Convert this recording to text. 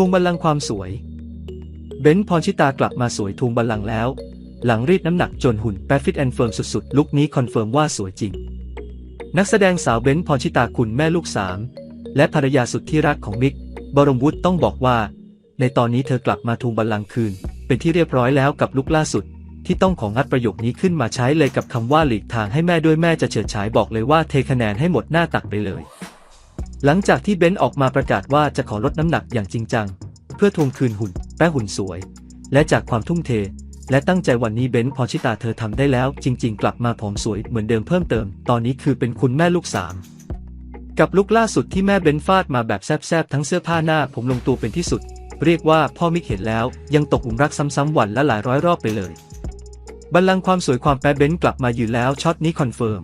วงบัลลังก์ความสวย เบนซ์พรชิตากลับมาสวยทวงบัลลังก์แล้ว หลังรีดน้ำหนักจนหุ่นแปฟิตแอนเฟิร์มสุดๆ ลุคนี้คอนเฟิร์มว่าสวยจริง นักแสดงสาวเบนซ์พรชิตาคุณแม่ลูกสามและภรรยาสุดที่รักของมิก บรมวุฒิต้องบอกว่า ในตอนนี้เธอกลับมาทวงบัลลังก์คืน เป็นที่เรียบร้อยแล้วกับลุคล่าสุด ที่ต้องของงัดประโยคนี้ขึ้นมาใช้เลยกับคำว่าหลีกทางให้แม่ด้วยแม่จะเฉิดฉายบอกเลยว่าเทคะแนนให้หมดหน้าตักไปเลย หลังจากที่เบนซ์ออกมาประกาศว่าจะขอลดน้ำหนักอย่างจริงจัง เพื่อทวงคืนหุ่น แป้หุ่นสวย และจากความทุ่มเท และตั้งใจวันนี้เบนซ์พรชิตาเธอทำได้แล้ว จริง ๆ กลับมาผอมสวยเหมือนเดิมเพิ่มเติม ตอนนี้คือเป็นคุณแม่ลูกสามกับลุคล่าสุดที่แม่เบนซ์ฟาดมาแบบแซบๆทั้งเสื้อผ้าหน้าผมลงตัวเป็นที่สุด เรียกว่าพ่อมิกเห็นแล้ว ยังตกหลุมรักซ้ำๆวันละหลายร้อยรอบไปเลยบัลลังก์ความสวยความแป๊เบนซ์กลับมาอยืนแล้วช็อตนี้คอนเฟิร์ม